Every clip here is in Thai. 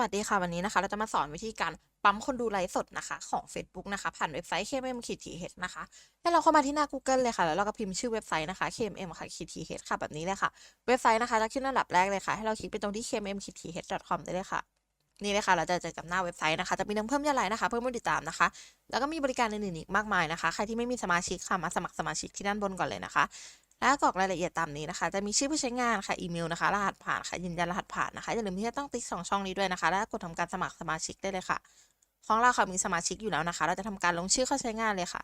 วัสดีค่ะวันนี้นะคะเราจะมาสอนวิธีการปั๊มคนดูไลฟ์สดนะคะของ Facebook นะคะ ผ่านเว็บไซต์ KMM KTH นะคะ ให้เราเข้ามาที่หน้า Google เลยค่ะ แล้วเราก็พิมพ์ชื่อเว็บไซต์นะคะ KMM ค่ะ KTH ค่ะแบบนี้เลยค่ะ เว็บไซต์นะคะจะขึ้นอันดับแรกเลยค่ะ ให้เราคลิกไปตรงที่ KMM KTH.com ได้เลยค่ะ นี่เลยค่ะเราจะเจอกับหน้าเว็บไซต์นะคะ จะมีน้ำเพิ่มยอดไลค์นะคะ เพิ่มผู้ติดตามนะคะ แล้วก็มีบริการอื่นๆอีกมากมายนะคะ ใครที่ไม่มีสมาชิกค่ะ มาสมัครสมาชิกที่ด้านบนก่อนเลยนะคะ แล้วกรอกรายละเอียดตามนี้นะคะ จะมีชื่อผู้ใช้งานค่ะ อีเมลนะคะ รหัสผ่านค่ะ ยืนยันรหัสผ่านนะคะ อย่าลืมที่จะต้องติ๊กสองช่องนี้ด้วยนะคะ แล้วกดทำการสมัครสมาชิกได้เลยค่ะ ของเราค่ะมีสมาชิกอยู่แล้วนะคะ เราจะทำการลงชื่อเข้าใช้งานเลยค่ะ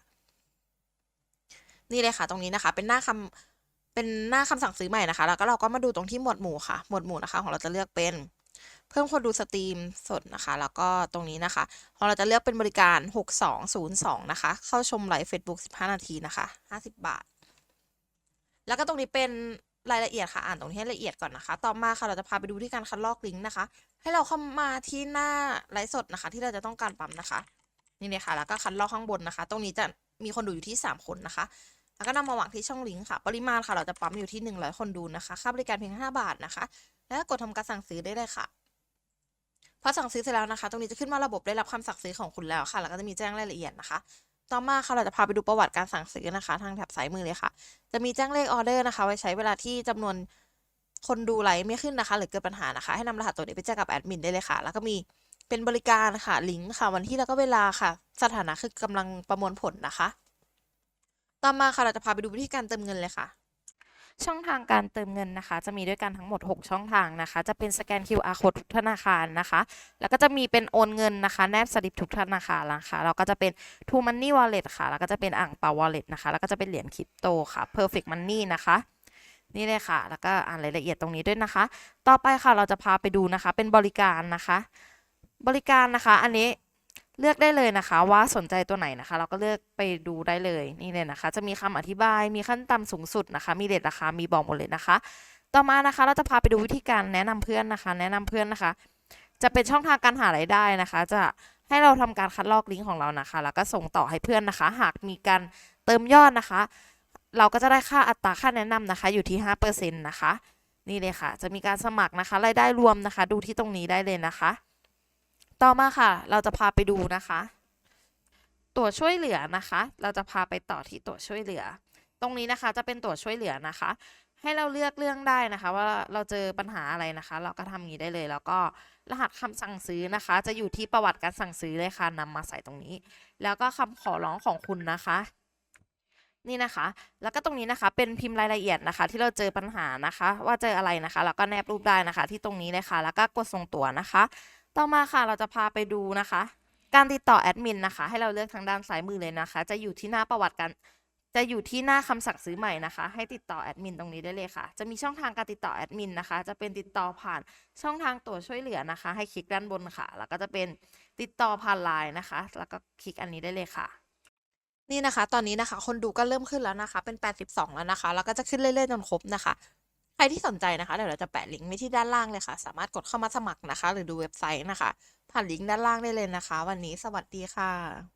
นี่เลยค่ะ ตรงนี้นะคะ เป็นหน้าคำเป็นหน้าคำสั่งซื้อใหม่นะคะ แล้วก็เราก็มาดูตรงที่หมวดหมู่ค่ะ หมวดหมู่นะคะ ของเราจะเลือกเป็น เพิ่มคนดูสตรีมสดนะคะ แล้วก็ตรงนี้นะคะขอเราจะเลือกเป็นบริการ 6202 นะคะ เข้าชมไลฟ์ Facebook 15 นาทีนะคะ 50 บาท แล้วก็ตรงนี้เป็นรายละเอียดค่ะ อ่านตรงนี้ให้ละเอียดก่อนนะคะ ต่อมาค่ะ เราจะพาไปดูที่การคัดลอกลิงก์นะคะ ให้เราเข้ามาที่หน้าไลฟ์สดนะคะ ที่เราจะต้องการปั๊มนะคะ นี่เลยค่ะ แล้วก็คัดลอกข้างบนนะคะ ตรงนี้จะมีคนดูอยู่ที่ 3 คนนะคะ แล้วก็นำมาวางที่ช่องลิงก์ค่ะ ปริมาณค่ะ เราจะปั๊มอยู่ที่ 100 คนดูนะคะ ค่าบริการเพียง 5 บาทนะคะ แล้วกดทำการสั่งซื้อได้เลยค่ะ พอสั่งซื้อเสร็จแล้วนะคะ ตรงนี้จะขึ้นมาระบบได้รับคำสั่งซื้อของคุณแล้วค่ะ แล้วก็จะมีแจ้งรายละเอียดนะคะ ต่อมาค่ะเราจะพาไปดูประวัติการสั่งซื้อนะคะ ทางแถบซ้ายมือเลยค่ะ จะมีแจ้งเลขออเดอร์นะคะ ไว้ใช้เวลาที่จำนวนคนดูไลฟ์ไม่ขึ้นนะคะ หรือเกิดปัญหานะคะ ให้นำรหัสตัวนี้ไปแจ้งกับแอดมินได้เลยค่ะ แล้วก็มีเป็นบริการค่ะ ลิงก์ค่ะ วันที่แล้วก็เวลาค่ะ สถานะคือกำลังประมวลผลนะคะ ต่อมาค่ะเราจะพาไปดูวิธีการเติมเงินเลยค่ะ ช่องทางการเติมเงินนะคะ จะมีด้วยกันทั้งหมด 6 ช่องทางนะคะ จะเป็นสแกน QR code ทุกธนาคารนะคะ แล้วก็จะมีเป็นโอนเงินนะคะ แนบสลิปทุกธนาคารนะคะแล้วก็จะเป็น True Money Wallet ค่ะ แล้วก็จะเป็นอ่างเปา Wallet นะคะ แล้วก็จะเป็นเหรียญคริปโตค่ะ Perfect Money นะคะนี่เลยค่ะ แล้วก็อ่านรายละเอียดตรงนี้ด้วยนะคะ ต่อไปค่ะเราจะพาไปดูนะคะ เป็นบริการนะคะ บริการนะคะ อันนี้ เลือกได้เลยนะคะว่าสนใจตัวไหนนะคะ เราก็เลือกไปดูได้เลยนี่เลยนะคะ จะมีคำอธิบายมีขั้นต่ำสูงสุดนะคะ มีเรทราคามีบอกหมดเลยนะคะ ต่อมานะคะเราจะพาไปดูวิธีการแนะนำเพื่อนนะคะ แนะนำเพื่อนนะคะ จะเป็นช่องทางการหารายได้นะคะ จะให้เราทำการคัดลอกลิงก์ของเรานะคะ แล้วก็ส่งต่อให้เพื่อนนะคะ หากมีการเติมยอดนะคะ เราก็จะได้ค่าอัตราค่าแนะนำนะคะ อยู่ที่5%นะคะนี่เลยค่ะ จะมีการสมัครนะคะรายได้รวมนะคะ ดูที่ตรงนี้ได้เลยนะคะ ต่อมาค่ะ เราจะพาไปดูนะคะ ตัวช่วยเหลือนะคะ เราจะพาไปต่อที่ตัวช่วยเหลือ ตรงนี้นะคะจะเป็นตัวช่วยเหลือนะคะ ให้เราเลือกเรื่องได้นะคะ ว่าเราเจอปัญหาอะไรนะคะ เราก็ทำอย่างี้ได้เลย แล้วก็รหัสคำสั่งซื้อนะคะ จะอยู่ที่ประวัติการสั่งซื้อเลยค่ะนำมาใส่ตรงนี้ แล้วก็คำขอร้องของคุณนะคะนี่นะคะ แล้วก็ตรงนี้นะคะ เป็นพิมพ์รายละเอียดนะคะ ที่เราเจอปัญหานะคะ ว่าเจออะไรนะคะ แล้วก็แนบรูปได้นะคะ ที่ตรงนี้เลยค่ะ แล้วก็กดส่งตัวนะคะ ต่อมาค่ะเราจะพาไปดูนะคะ การติดต่อแอดมินนะคะ ให้เราเลือกทางด้านซ้ายมือเลยนะคะ จะอยู่ที่หน้าประวัติการจะอยู่ที่หน้าคำสั่งซื้อใหม่นะคะ ให้ติดต่อแอดมินตรงนี้ได้เลยค่ะ จะมีช่องทางการติดต่อแอดมินนะคะ จะเป็นติดต่อผ่านช่องทางตัวช่วยเหลือนะคะ ให้คลิกด้านบนค่ะ แล้วก็จะเป็นติดต่อผ่านไลน์นะคะ แล้วก็คลิกอันนี้ได้เลยค่ะ นี่นะคะ ตอนนี้นะคะ คนดูก็เริ่มขึ้นแล้วนะคะ เป็น 82 แล้วนะคะ แล้วก็จะขึ้นเรื่อยๆจนครบนะคะ รที่สนใจนะคะเดี๋ยวเราจะแปะลิงก์ไว้ที่ด้านล่างเลยค่ะ สามารถกดเข้ามาสมัครนะคะ หรือดูเว็บไซต์นะคะ ผ่านลิงก์ด้านล่างได้เลยนะคะ วันนี้สวัสดีค่ะ